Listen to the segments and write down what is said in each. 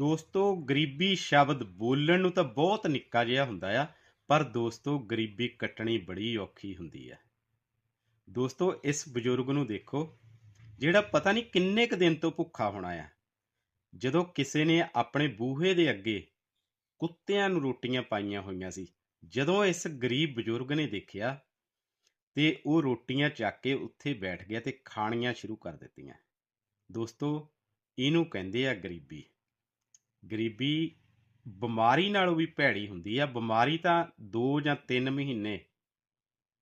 ਦੋਸਤੋ, ਗਰੀਬੀ ਸ਼ਬਦ ਬੋਲਣ ਨੂੰ ਤਾਂ ਬਹੁਤ ਨਿੱਕਾ ਜਿਹਾ ਹੁੰਦਾ ਆ, ਪਰ ਦੋਸਤੋ, ਗਰੀਬੀ ਕੱਟਣੀ ਬੜੀ ਔਖੀ ਹੁੰਦੀ ਹੈ ਦੋਸਤੋ, ਇਸ ਬਜ਼ੁਰਗ ਨੂੰ ਦੇਖੋ, ਜਿਹੜਾ ਪਤਾ ਨਹੀਂ ਕਿੰਨੇ ਕ ਦਿਨ ਤੋਂ ਭੁੱਖਾ ਹੋਣਾ ਆ। ਜਦੋਂ ਕਿਸੇ ਨੇ ਆਪਣੇ ਬੂਹੇ ਦੇ ਅੱਗੇ ਕੁੱਤਿਆਂ ਨੂੰ ਰੋਟੀਆਂ ਪਾਈਆਂ ਹੋਈਆਂ ਸੀ, ਜਦੋਂ ਇਸ ਗਰੀਬ ਬਜ਼ੁਰਗ ਨੇ ਦੇਖਿਆ, ਤੇ ਉਹ ਰੋਟੀਆਂ ਚੱਕ ਕੇ ਉੱਥੇ ਬੈਠ ਗਿਆ ਤੇ ਖਾਣੀਆਂ ਸ਼ੁਰੂ ਕਰ ਦਿੱਤੀਆਂ। ਦੋਸਤੋ, ਇਹਨੂੰ ਕਹਿੰਦੇ ਆ ਗਰੀਬੀ। ਗਰੀਬੀ ਬਿਮਾਰੀ ਨਾਲੋਂ ਵੀ ਭੈੜੀ ਹੁੰਦੀ ਆ। ਬਿਮਾਰੀ ਤਾਂ 2 ਜਾਂ 3 ਮਹੀਨੇ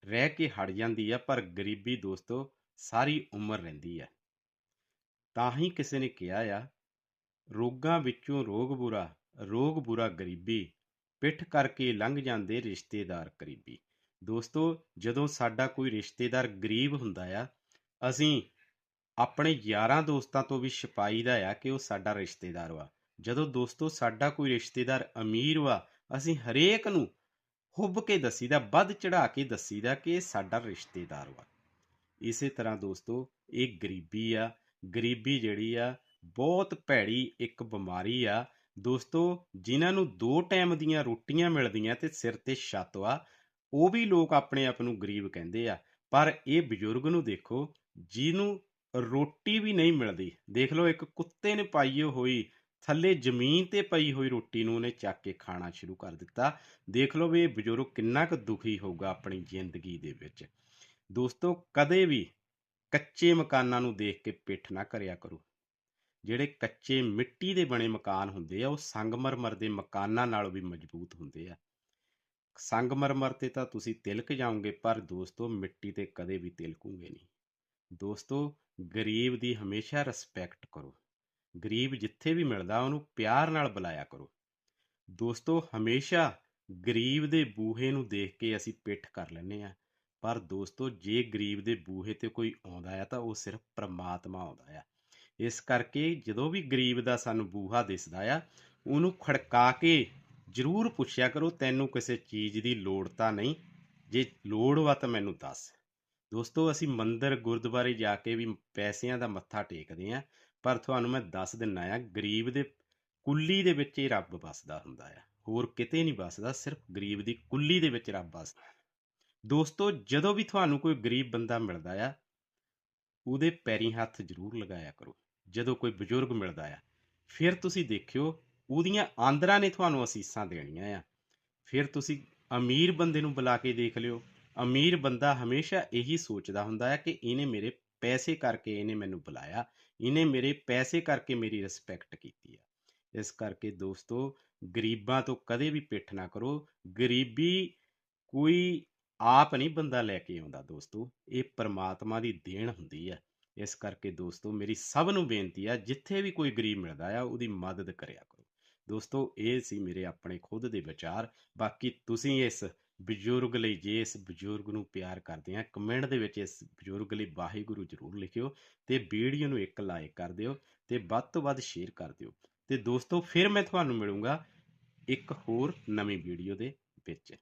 ਰਹਿ ਕੇ ਹਟ ਜਾਂਦੀ ਆ, ਪਰ ਗਰੀਬੀ ਦੋਸਤੋ ਸਾਰੀ ਉਮਰ ਰਹਿੰਦੀ ਆ। ਤਾਂ ਹੀ ਕਿਸੇ ਨੇ ਕਿਹਾ ਆ, ਰੋਗਾਂ ਵਿੱਚੋਂ ਰੋਗ ਬੁਰਾ ਰੋਗ ਬੁਰਾ ਗਰੀਬੀ, ਪਿੱਠ ਕਰਕੇ ਲੰਘ ਜਾਂਦੇ ਰਿਸ਼ਤੇਦਾਰ ਕਰੀਬੀ ਦੋਸਤੋ, ਜਦੋਂ ਸਾਡਾ ਕੋਈ ਰਿਸ਼ਤੇਦਾਰ ਗਰੀਬ ਹੁੰਦਾ ਆ, ਅਸੀਂ ਆਪਣੇ ਯਾਰਾਂ ਦੋਸਤਾਂ ਤੋਂ ਵੀ ਛਪਾਈ ਦਾ ਆ ਕਿ ਉਹ ਸਾਡਾ ਰਿਸ਼ਤੇਦਾਰ ਵਾ। ਜਦੋਂ ਦੋਸਤੋ ਸਾਡਾ ਕੋਈ ਰਿਸ਼ਤੇਦਾਰ ਅਮੀਰ ਵਾ, ਅਸੀਂ ਹਰੇਕ ਨੂੰ ਹੁੱਬ ਕੇ ਦੱਸੀਦਾ, ਵੱਧ ਚੜਾ ਕੇ ਦੱਸੀਦਾ ਕਿ ਇਹ ਸਾਡਾ ਰਿਸ਼ਤੇਦਾਰ ਵਾ। ਇਸੇ ਤਰ੍ਹਾਂ ਦੋਸਤੋ, ਇਹ ਗਰੀਬੀ ਆ, ਗਰੀਬੀ ਜਿਹੜੀ ਆ, ਬਹੁਤ ਭੈੜੀ ਇੱਕ ਬਿਮਾਰੀ ਆ। ਦੋਸਤੋ, ਜਿਨ੍ਹਾਂ ਨੂੰ ਦੋ ਟਾਈਮ ਦੀਆਂ ਰੋਟੀਆਂ ਮਿਲਦੀਆਂ ਤੇ ਸਿਰ ਤੇ ਛੱਤ ਵਾ, ਉਹ ਵੀ ਲੋਕ ਆਪਣੇ ਆਪ ਨੂੰ ਗਰੀਬ ਕਹਿੰਦੇ ਆ। ਪਰ ਇਹ ਬਜ਼ੁਰਗ ਨੂੰ ਦੇਖੋ, ਜਿਹਨੂੰ ਰੋਟੀ ਵੀ ਨਹੀਂ ਮਿਲਦੀ। ਦੇਖ ਲਓ, ਇੱਕ ਕੁੱਤੇ ਨੇ ਪਾਈ ਹੋਈ ਥੱਲੇ ਜ਼ਮੀਨ ਤੇ ਪਈ ਹੋਈ ਰੋਟੀ ਨੂੰ ਉਹਨੇ ਚੱਕ ਕੇ ਖਾਣਾ ਸ਼ੁਰੂ ਕਰ ਦਿੱਤਾ। ਦੇਖ ਲਓ ਵੀ ਇਹ ਬਜ਼ੁਰਗ ਕਿੰਨਾ ਕੁ ਦੁਖੀ ਹੋਊਗਾ ਆਪਣੀ ਜ਼ਿੰਦਗੀ ਦੇ ਵਿੱਚ। ਦੋਸਤੋ, ਕਦੇ ਵੀ ਕੱਚੇ ਮਕਾਨਾਂ ਨੂੰ ਦੇਖ ਕੇ ਪਿੱਠ ਨਾ ਕਰਿਆ ਕਰੋ। ਜਿਹੜੇ ਕੱਚੇ ਮਿੱਟੀ ਦੇ ਬਣੇ ਮਕਾਨ ਹੁੰਦੇ ਆ, ਉਹ ਸੰਗਮਰਮਰ ਦੇ ਮਕਾਨਾਂ ਨਾਲੋਂ ਵੀ ਮਜ਼ਬੂਤ ਹੁੰਦੇ ਆ। ਸੰਗਮਰਮਰ ਤੇ ਤਾਂ ਤੁਸੀਂ ਤਿਲਕ ਜਾਓਗੇ, ਪਰ ਦੋਸਤੋ, ਮਿੱਟੀ ਤੇ ਕਦੇ ਵੀ ਤਿਲਕੂਗੇ ਨਹੀਂ। ਦੋਸਤੋ, ਗਰੀਬ ਦੀ ਹਮੇਸ਼ਾ ਰਿਸਪੈਕਟ ਕਰੋ। ਗਰੀਬ ਜਿੱਥੇ ਵੀ ਮਿਲਦਾ, ਉਹਨੂੰ ਪਿਆਰ ਨਾਲ ਬੁਲਾਇਆ ਕਰੋ। ਦੋਸਤੋ, ਹਮੇਸ਼ਾ ਗਰੀਬ ਦੇ ਬੂਹੇ ਨੂੰ ਦੇਖ ਕੇ ਅਸੀਂ ਪਿੱਠ ਕਰ ਲੈਂਦੇ ਆ ਪਰ ਦੋਸਤੋ, ਜੇ ਗਰੀਬ ਦੇ ਬੂਹੇ ਤੇ ਕੋਈ ਆਉਂਦਾ ਆ, ਤਾਂ ਉਹ ਸਿਰਫ ਪ੍ਰਮਾਤਮਾ ਆਉਂਦਾ ਆ। ਇਸ ਕਰਕੇ ਜਦੋਂ ਵੀ ਗਰੀਬ ਦਾ ਸਾਨੂੰ ਬੂਹਾ ਦਿਸਦਾ ਆ, ਉਹਨੂੰ ਖੜਕਾ ਕੇ ਜ਼ਰੂਰ ਪੁੱਛਿਆ ਕਰੋ, ਤੈਨੂੰ ਕਿਸੇ ਚੀਜ਼ ਦੀ ਲੋੜ ਤਾਂ ਨਹੀਂ? ਜੇ ਲੋੜ ਵਾ ਤਾਂ ਮੈਨੂੰ ਦੱਸ। ਦੋਸਤੋ, ਅਸੀਂ ਮੰਦਰ ਗੁਰਦੁਆਰੇ ਜਾ ਕੇ ਵੀ ਪੈਸਿਆਂ ਦਾ ਮੱਥਾ ਟੇਕਦੇ ਆਂ ਪਰ ਤੁਹਾਨੂੰ ਮੈਂ ਦੱਸ ਦਿੰਨਾ ਆ, ਗਰੀਬ ਦੇ ਕੁੱਲੀ ਦੇ ਵਿੱਚ ਹੀ ਰੱਬ ਵਸਦਾ ਹੁੰਦਾ ਆ। ਹੋਰ ਕਿਤੇ ਨਹੀਂ ਵੱਸਦਾ, ਸਿਰਫ ਗਰੀਬ ਦੀ ਕੁੱਲੀ ਦੇ ਵਿੱਚ ਰੱਬ ਵੱਸਦਾ। ਦੋਸਤੋ, ਜਦੋਂ ਵੀ ਤੁਹਾਨੂੰ ਕੋਈ ਗਰੀਬ ਬੰਦਾ ਮਿਲਦਾ ਆ, ਉਹਦੇ ਪੈਰੀ ਹੱਥ ਜ਼ਰੂਰ ਲਗਾਇਆ ਕਰੋ। ਜਦੋਂ ਕੋਈ ਬਜ਼ੁਰਗ ਮਿਲਦਾ ਆ, ਫਿਰ ਤੁਸੀਂ ਦੇਖਿਓ, ਉਹਦੀਆਂ ਆਂਦਰਾਂ ਨੇ ਤੁਹਾਨੂੰ ਅਸੀਸਾਂ ਦੇਣੀਆਂ ਆ। ਫਿਰ ਤੁਸੀਂ ਅਮੀਰ ਬੰਦੇ ਨੂੰ ਬੁਲਾ ਕੇ ਦੇਖ ਲਿਓ। ਅਮੀਰ ਬੰਦਾ ਹਮੇਸ਼ਾ ਇਹੀ ਸੋਚਦਾ ਹੁੰਦਾ ਹੈ ਕਿ ਇਹਨੇ ਮੇਰੇ ਪੈਸੇ ਕਰਕੇ ਇਹਨੇ ਮੈਨੂੰ ਬੁਲਾਇਆ, ਇਹਨੇ ਮੇਰੇ ਪੈਸੇ ਕਰਕੇ ਮੇਰੀ ਰਿਸਪੈਕਟ ਕੀਤੀ ਆ। ਇਸ ਕਰਕੇ ਦੋਸਤੋ, ਗਰੀਬਾਂ ਤੋਂ ਕਦੇ ਵੀ ਪਿੱਠ ਨਾ ਕਰੋ, ਗਰੀਬੀ ਕੋਈ ਆਪ ਨਹੀਂ ਬੰਦਾ ਲੈ ਕੇ ਆਉਂਦਾ ਦੋਸਤੋ, ਇਹ ਪਰਮਾਤਮਾ ਦੀ ਦੇਣ ਹੁੰਦੀ ਹੈ ਇਸ ਕਰਕੇ ਦੋਸਤੋ, ਮੇਰੀ ਸਭ ਨੂੰ ਬੇਨਤੀ ਆ, ਜਿੱਥੇ ਵੀ ਕੋਈ ਗਰੀਬ ਮਿਲਦਾ ਆ, ਉਹਦੀ ਮਦਦ ਕਰਿਆ ਕਰੋ। ਦੋਸਤੋ, ਇਹ ਸੀ ਮੇਰੇ ਆਪਣੇ ਖੁਦ ਦੇ ਵਿਚਾਰ, ਬਾਕੀ ਤੁਸੀਂ ਇਸ ਬਜ਼ੁਰਗ ਲਈ ਜੇ ਇਸ ਬਜ਼ੁਰਗ ਨੂੰ ਪਿਆਰ ਕਰਦੇ ਆ ਕਮੈਂਟ ਦੇ ਵਿੱਚ ਇਸ ਬਜ਼ੁਰਗ ਲਈ ਵਾਹਿਗੁਰੂ ਜ਼ਰੂਰ ਲਿਖਿਓ ਤੇ ਵੀਡੀਓ ਨੂੰ ਇੱਕ ਲਾਈਕ ਕਰ ਦਿਓ ਤੇ ਵੱਧ ਤੋਂ ਵੱਧ ਸ਼ੇਅਰ ਕਰ ਦਿਓ। ਤੇ ਦੋਸਤੋ, ਫਿਰ ਮੈਂ ਤੁਹਾਨੂੰ ਮਿਲੂੰਗਾ ਇੱਕ ਹੋਰ ਨਵੀਂ ਵੀਡੀਓ ਦੇ ਵਿੱਚ।